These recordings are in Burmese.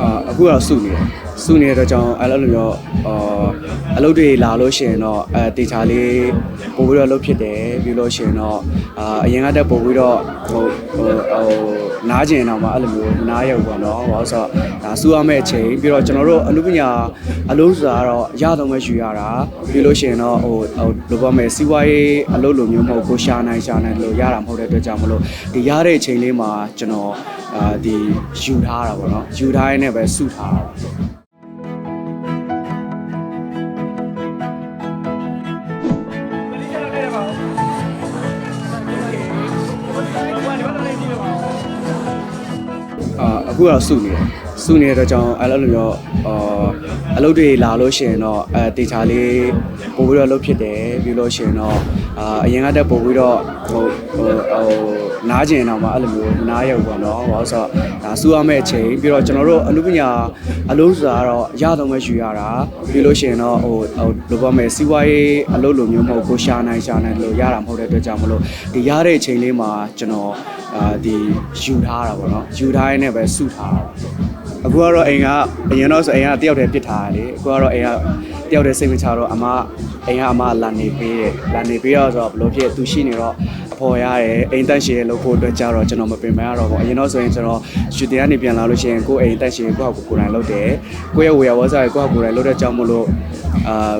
အာအခုကတော့စုနေတယ်စုနေတဲ့အတွက်ကြောင့်အဲ့လိုမျိုးအာအလုပ်တွေလာလို့ရှိရင်တော့အဲတေချာလေးပို့ပြီးတော့လုပ်ဖြစ်တယ်ပြီးလို့ရှိရင်တော့အာအရင်ကတက်ပို့ပြီးတော့ဟိုဟိုဟိုနားကျင်တော့မှအဲ့လိုမျိုးမနားရဘူးပေါ့နော်ဘာလို့ဆိုတော့ဒါစူရမယ့်အချိန်ပြီးတော့ကျွန်တော်တို့အလုပ်ပညာအလုပ်ဆိုတာကတော့ရတော့မှယူရတာပြီးလို့ရှိရင်တော့ဟိုဟိုလိုပါမယ်စီးပွားရေးအလုပ်လိုမျိုးမဟုတ်ကိုရှာနိုင်ရှာနိုင်လို့ရတာမဟုတ်တဲ့အတွက်ကြောင့်မလို့ဒီရတဲ့အချိန်လေးမှာကျွန်တော်အာဒီယူထားတာပေါ့နော်ယူထားရင်းနဲ့ပဲစုထားတာအာအခုကတော့စုနေတယ်စုနေတဲ့အတွက်ကြောင့်အဲ့လိုမျိုးအာအလုပ်တွေလာလို့ရှိရင်တော့အဲတေချာလေးပို့ပြီးတော့လုပ်ဖြစ်တယ်ပြီးလို့ရှိရင်တော့ အာအရင်ကတက်ပို့ပြီးတော့ဟိုဟိုဟိုနားကျင်တော့မှအဲ့လိုမျိုးမနားရဘူးပေါ့နော်ဘာလို့ဆိုတော့ဒါစူရမယ့်အချိန်ပြီးတော့ကျွန်တော်တို့အလုပ်ပညာအလုပ်ဆိုတာကတော့ရတော့မှယူရတာပြီးလို့ရှိရင်တော့ဟိုဟိုလိုပါမယ်စီးပွားရေးအလုပ်လိုမျိုးမဟုတ်ကိုရှာနိုင်ရှာနိုင်လို့ရတာမဟုတ်တဲ့အတွက်ကြောင့်မလို့ဒီရတဲ့အချိန်လေးမှာကျွန်တော်အာဒီယူထားတာပေါ့နော်ယူထားရင်းနဲ့ပဲစုထားတာ အခုကတော့အိမ်ကအရင်တော့ဆိုအိမ်ကတယောက်တည်းပြစ်ထားတယ်လေအခုကတော့အိမ်ကတယောက်တည်းစိတ်မချတော့အမအိမ်ကအမလာနေပေးတယ်လာနေပေးတော့ဆိုတော့ဘလို့ဖြစ်သူရှိနေတော့အဖော်ရတယ်အိမ်တက်ရှင်ရလို့ဖို့အတွက်ကြတော့ကျွန်တော်မပင်ပန်းရတော့ဘူးအရင်တော့ဆိုရင်ကျွန်တော်ရှူတင်ကနေပြန်လာလို့ရှိရင်ကိုယ်အိမ်တက်ရှင်ကိုယ့်ဟာကိုယ်ကိုယ်တိုင်လုပ်တယ်ကိုယ့်ရဲ့ဝေယဝဆာကိုယ့်ဟာကိုယ်တိုင်လုပ်တဲ့ကြောင့်မလို့အာ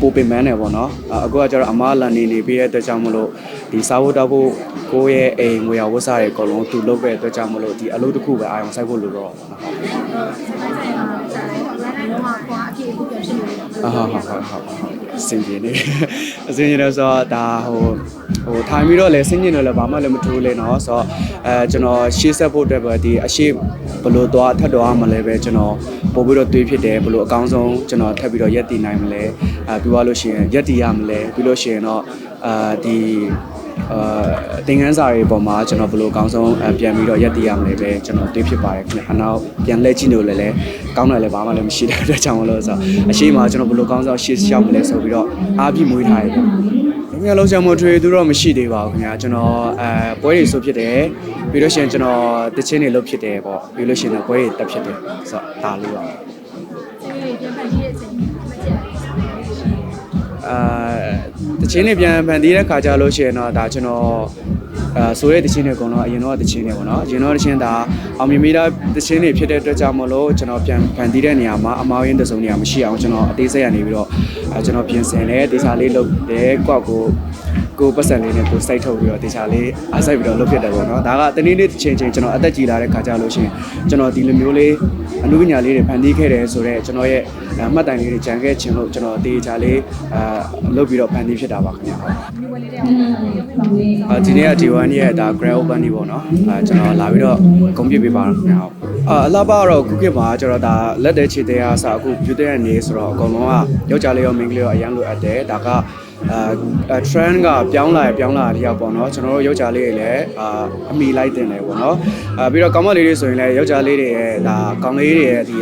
ပိုပင်ပန်းတယ်ပေါ့နော်အခုကကျတော့အမလာနေနေပေးတဲ့အတွက်ကြောင့်မလို့ဒီစားဖို့တောက်ဖို့ကိုယ့်ရဲ့အိမ်ငွေရဝဆာတွေအကုန်လုံးသူလုပ်တဲ့အတွက်ကြောင့်မလို့ဒီအလုပ်တစ်ခုပဲအာရုံစိုက်ဖို့လိုတော့ပေါ့နော်ဆိုင်မှာကွာအပြည့်အစုံဖြစ်နေတယ်အဟာဟာဟာဟာအစင်ကြီးနေအစင်ကြီးနေဆိုတော့ဒါဟိုဟိုထိုင်ပြီးတော့လည်းစင်ကြီးနေလည်းဘာမှလည်းမထူးလေနော်ဆိုတော့အဲကျွန်တော်ရှေ့ဆက်ဖို့အတွက်ပဲဒီအရှိဘလို့သွားထပ်တော့မလဲပဲကျွန်တော်ပို့ပြီးတော့တွေးဖြစ်တယ်ဘလို့အကောင်းဆုံးကျွန်တော်ထပ်ပြီးတော့ရက်တည်နိုင်မလဲအဲပြီးသွားလို့ရှိရင်ရက်တည်ရမလဲပြီးလို့ရှိရင်တော့အာဒီ အာတင်ငန်းစာတွေပေါ်မှာကျွန်တော်ဘယ်လိုအကောင်းဆုံးအပြန်ပြီးတော့ရက်တည်ရမလဲပဲကျွန်တော်တွေးဖြစ်ပါတယ်ခင်ဗျအနောက်ပြန်လှည့်ကြည့်လို့လည်းလည်းကောင်းတယ်လည်းဘာမှလည်းမရှိတဲ့အတွက်ကြောင့်မလို့ဆိုတော့အရှိမကျွန်တော်ဘယ်လိုကောင်းဆောင်ရှေ့ရှောက်မလဲဆိုပြီးတော့အားပြည့်မွေးထားတယ်ခင်ဗျလုံးချောင်းမထွေသူတော့မရှိသေးပါဘူးခင်ဗျာကျွန်တော်အဲပွဲတွေဆိုဖြစ်တယ်ပြီးလို့ရှိရင်ကျွန်တော်တချင်းတွေလုပ်ဖြစ်တယ်ပေါ့ပြီးလို့ရှိရင်တော့ပွဲတွေတက်ဖြစ်တယ်ဆိုတော့ဒါလေးပါဒီနေ့ပြန်ဖန်တီးတဲ့အချိန်မကျန်အာ တချင်းတွေပြန်ဖန်တီးတဲ့ခါကြလို့ရှိရင်တော့ဒါကျွန်တော် အာဆိုရဲတချင်းတွေအကုန်လုံးအရင်တော့တချင်းတွေပေါ့နော်အရင်တော့တချင်းဒါအောင်မြင်မိတာတချင်းတွေဖြစ်တဲ့အတွက်ကြောင့်မလို့ကျွန်တော်ပြန်ဖန်တီးတဲ့နေရာမှာအမောင်းရင်းတစ်စုံနေရာမရှိအောင်ကျွန်တော်အသေးစိတ်ရနေပြီးတော့အဲကျွန်တော်ပြင်ဆင်တယ်ဒေသလေးလုပ်တယ်ကွက်ကိုကိုပတ်စံလေးနဲ့ကိုစိုက်ထုတ်ပြီးတော့ဒေသလေးအားစိုက်ပြီးတော့လုပ်ဖြစ်တယ်ပေါ့နော်ဒါကတနေ့နေ့တစ်ချိန်ချိန်ကျွန်တော်အသက်ကြီးလာတဲ့ခါကြလို့ရှိရင်ကျွန်တော်ဒီလိုမျိုးလေးအနုပညာလေးတွေဖန်တီးခဲ့တယ်ဆိုတော့ကျွန်တော်ရဲ့အမှတ်တိုင်လေးတွေကြံခဲ့ခြင်းလို့ကျွန်တော်အသေးချာလေးအာလုပ်ပြီးတော့ဖန်တီးဖြစ်တာပါခင်ဗျာဒီဝယ်လေးတဲ့အောင်ပြောပြပါဦးအာဒီနေ့က D1 ရဲ့ဒါ Grand Open ကြီးပေါ့နော်အာကျွန်တော်လာပြီးတော့ဂုဏ်ပြပေးပါတော့ခင်ဗျာဟုတ် အာအလားပါတော့ခုခေတ်မှာကျွန်တော်ဒါလက်တဲ့ခြေတဲ့အားစအခုပြုတဲ့နေဆိုတော့အကုန်လုံးကယောက်ျားလေးရောမိန်းကလေးရောအရန်လိုအပ်တယ်ဒါကအာ trend ကပြောင်းလာရပြောင်းလာတယောက်ပေါ့နော်ကျွန်တော်တို့ယောက်ျားလေးတွေလည်းအာအမိလိုက်တင်တယ်ပေါ့နော်အာပြီးတော့ကောင်မလေးတွေဆိုရင်လည်းယောက်ျားလေးတွေရဲ့ဒါကောင်လေးတွေရဲ့ဒီ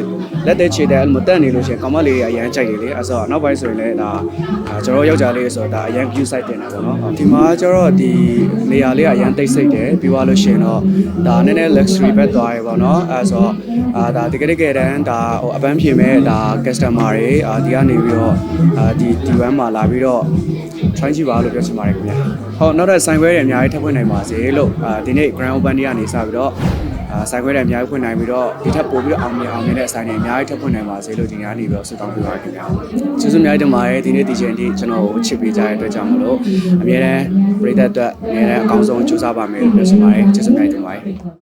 လက်တဲ့ခြေတဲ့အဲ့လိုမတက်နေလို့ရှိရင်ကောင်မလေးတွေအရန်ကြိုက်တယ်လေအဲ့ဆိုတော့နောက်ပိုင်းဆိုရင်လည်းဒါအာကျွန်တော်ယောက်ျားလေးဆိုတော့ဒါအရန် view site တင်တယ်ပေါ့နော်ဒီမှာကျတော့ဒီနေရာလေးကအရန်တိတ်ဆိတ်တယ်ပြီးသွားလို့ရှိရင်တော့ဒါနည်းနည်း luxury ဘက်သွားရပေါ့နော်အဲ့ဆိုတော့အာဒါတကယ်တကယ်တမ်းဒါဟိုအပန်းဖြေမဲ့ဒါ customer တွေအာဒီကနေပြီးတော့အာဒီ D1 မှာလာပြီးတော့ try ကြည့်ပါလို့ပြောချင်ပါတယ်ခင်ဗျာဟုတ်နောက်တော့ဆိုင်ခွဲတွေအများကြီးထပ်ဖွင့်နိုင်ပါစေလို့အာဒီနေ့ grand open တွေကနေစပြီးတော့အာဆိုင်ခွဲတွေအများကြီးဖွင့်နိုင်ပြီးတော့ဒီထက်ပိုပြီးတော့အောင်မြင်အောင်မြင်တဲ့ဆိုင်တွေအများကြီးထပ်ဖွင့်နိုင်ပါစေလို့ဒီနေ့ကနေပြီးတော့ဆုတောင်းပေးပါခင်ဗျာကျေးဇူးအများကြီးတင်ပါတယ်ဒီနေ့ဒီချိန်ထိကျွန်တော်ကိုချစ်ပေးကြတဲ့အတွက်ကြောင့်မလို့အများနဲ့ပရိသတ်အတွက်အများနဲ့အကောင်းဆုံးကြိုးစားပါမယ်လို့ပြောချင်ပါတယ်ကျေးဇူးအများကြီးတင်ပါတယ်